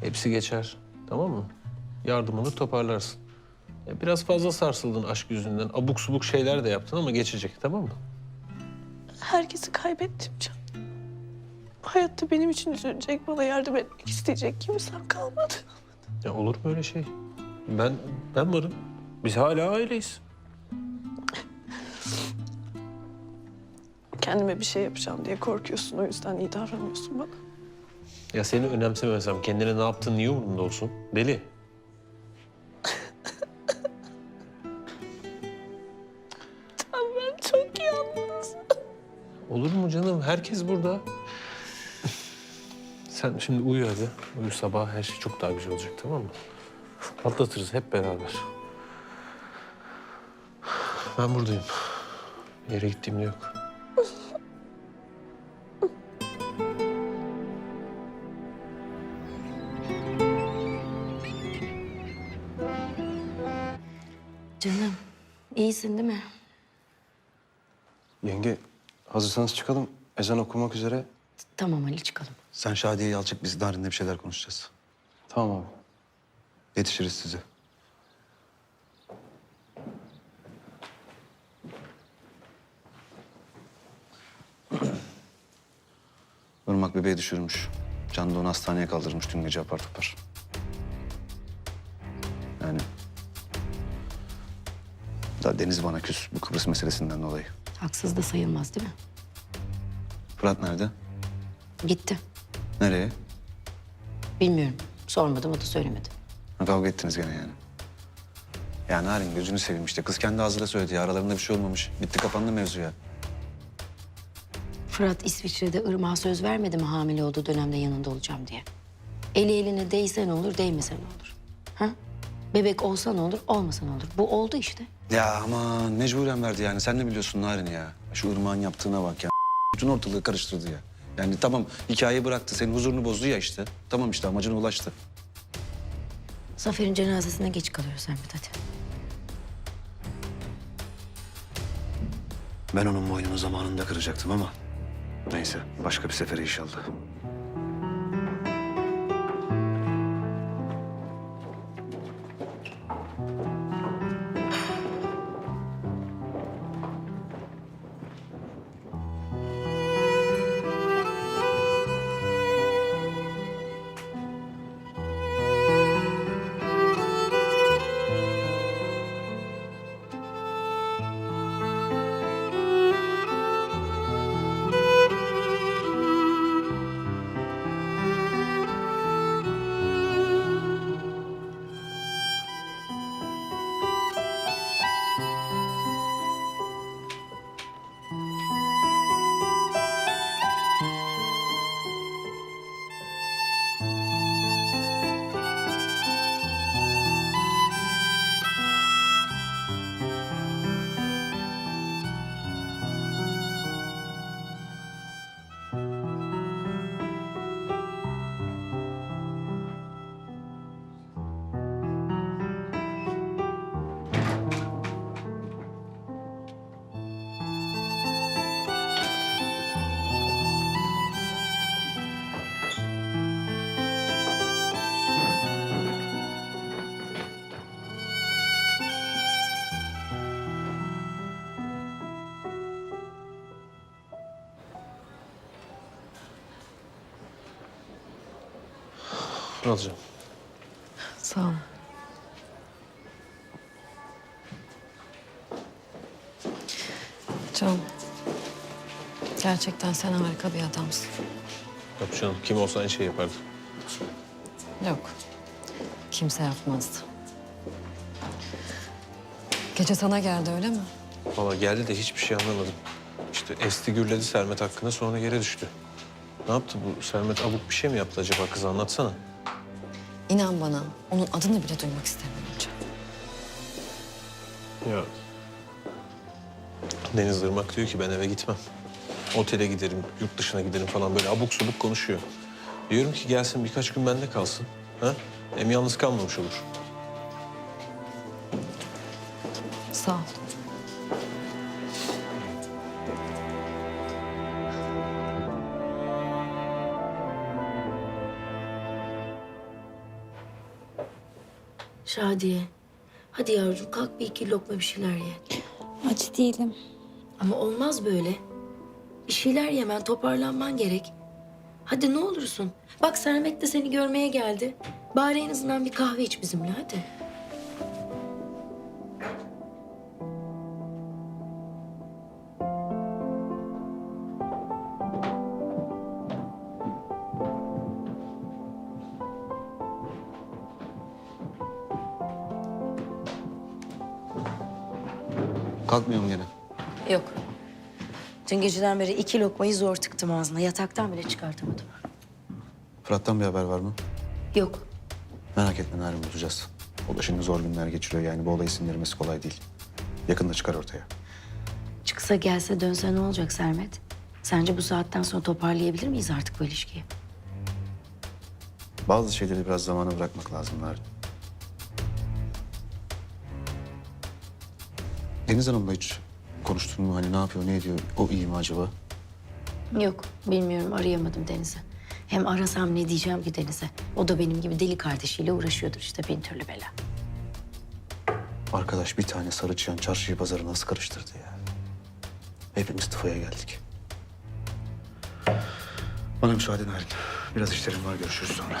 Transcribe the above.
Hepsi geçer. Tamam mı? Yardımını toparlarsın. Ya biraz fazla sarsıldın aşk yüzünden. Abuk subuk şeyler de yaptın ama geçecek tamam mı? Herkesi kaybettim Can. Hayatta benim için üzülecek, bana yardım etmek isteyecek kimsem kalmadı. Ya olur mu öyle şey? Ben ben varım. Biz hala aileyiz. Kendime bir şey yapacağım diye korkuyorsun, o yüzden iyi davranıyorsun bana. Ya seni önemsemesem kendine ne yaptın niye umurumda olsun? Deli. Can ben çok yalnızım. Olur mu canım? Herkes burada. Sen şimdi uyu hadi. Uyu sabah her şey çok daha güzel olacak tamam mı? Atlatırız hep beraber. Ben buradayım. Bir yere gittiğim de yok. Canım, iyisin değil mi? Yenge hazırsanız çıkalım. Ezan okumak üzere. Tamam Ali çıkalım. Sen Şadiye'yi al çık biz Narin'le bir şeyler konuşacağız. Tamam abi. Yetişiriz size. Irmak bebeği düşürmüş. Can da onu hastaneye kaldırmış dün gece apar topar. Yani... Daha Deniz bana küs bu Kıbrıs meselesinden dolayı. Haksız da sayılmaz değil mi? Fırat nerede? Gitti. Nereye? Bilmiyorum. Sormadım o da söylemedi. Ha, kavga ettiniz gene yani. Ya Narin gözünü seveyim işte. Kız kendi ağzıyla söyledi ya. Aralarında bir şey olmamış. Bitti kapandı mevzu ya. Fırat İsviçre'de Irmak'a söz vermedi mi hamile olduğu dönemde yanında olacağım diye. Eli eline değse ne olur, değmese ne olur? Ha? Bebek olsa ne olur, olmasa ne olur? Bu oldu işte. Ya aman mecburen verdi yani. Sen ne biliyorsun Narin ya? Şu ırmağın yaptığına bak ya. Bütün ortalığı karıştırdı ya. Yani tamam hikayeyi bıraktı. Senin huzurunu bozdu ya işte. Tamam işte amacına ulaştı. Zafer'in cenazesine geç kalıyoruz Sermet hadi. Ben onun boynunu zamanında kıracaktım ama... Neyse başka bir sefere inşallah. Alacağım. Sağ ol. Can. Gerçekten sen harika bir adamsın. Yok canım kim olsa aynı şey yapardı. Yok. Kimse yapmazdı. Gece sana geldi öyle mi? Valla geldi de hiçbir şey anlamadım. İşte esti gürledi Sermet hakkında sonra yere düştü. Ne yaptı bu Sermet abuk bir şey mi yaptı acaba kız anlatsana. İnan bana onun adını bile duymak istemiyorum Can. Ya Deniz Irmak diyor ki ben eve gitmem. Otele giderim, yurt dışına giderim falan böyle abuk subuk konuşuyor. Diyorum ki gelsin birkaç gün bende kalsın. Ha? Hem yalnız kalmamış olur. Sağ ol. Şadiye. Hadi yavrum kalk bir iki lokma bir şeyler ye. Aç değilim. Ama olmaz böyle. Bir şeyler yemen, toparlanman gerek. Hadi ne olursun. Bak Sermet de seni görmeye geldi. Bari en azından bir kahve iç bizimle hadi. Kalkmıyor mu gene? Yok. Dün geceden beri iki lokmayı zor tıktım ağzına. Yataktan bile çıkartamadım. Fırat'tan bir haber var mı? Yok. Merak etme Narin bulacağız. O da şimdi zor günler geçiriyor yani bu olayı sindirmesi kolay değil. Yakında çıkar ortaya. Çıksa gelse dönse ne olacak Sermet? Sence bu saatten sonra toparlayabilir miyiz artık bu ilişkiyi? Bazı şeyleri biraz zamana bırakmak lazım Narin. Deniz Hanım'la hiç konuştun mu? Hani ne yapıyor, ne ediyor? O iyi mi acaba? Yok, bilmiyorum. Arayamadım Deniz'i. Hem arasam ne diyeceğim ki Deniz'e? O da benim gibi deli kardeşiyle uğraşıyordur işte bin türlü bela. Arkadaş bir tane sarı çıyan çarşıyı pazarı nasıl karıştırdı ya? Hepimiz tıfaya geldik. Bana müsaade Narin. Biraz işlerim var, görüşürüz sonra.